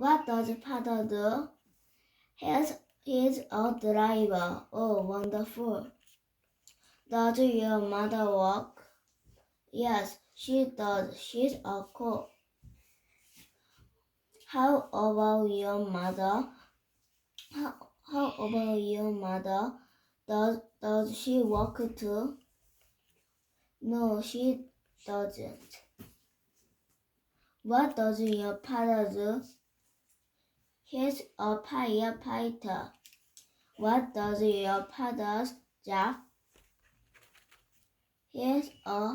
What does father do? He's, he's a driver. Oh, wonderful. Does your mother work? Yes, she does. She's a cook. How about your mother? How, how about your mother? Does, does she work too? No, she doesn't. What does your father do? He's a firefighter. What does your father's job? He's a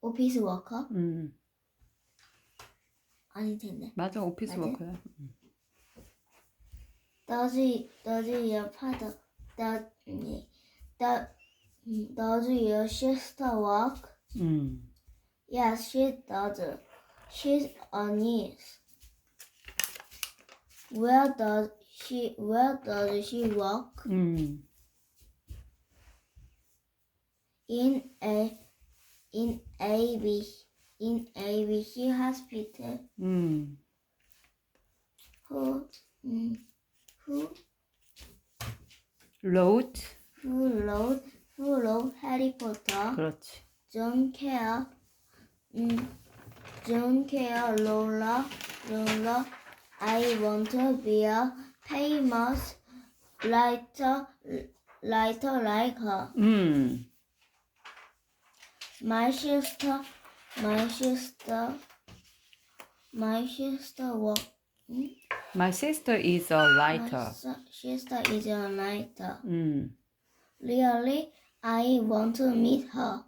오피스 워커? 음, 아닐 텐데. 맞아. 오피스 맞아? 워커야. Does does your father does does does your sister work? 음, Yes, she does. She's a niece. Where does she Where does she work? 음, In a in AB in ABC hospital. 음. Who mm, who wrote. who wrote who wrote Harry Potter? 그렇지. John Care. Mm, John Care. Lola. Lola. I want to be a famous writer writer like her. 음, My sister, my sister, my sister was my sister is a writer. si- sister is a writer. 음, Really, I want to meet her.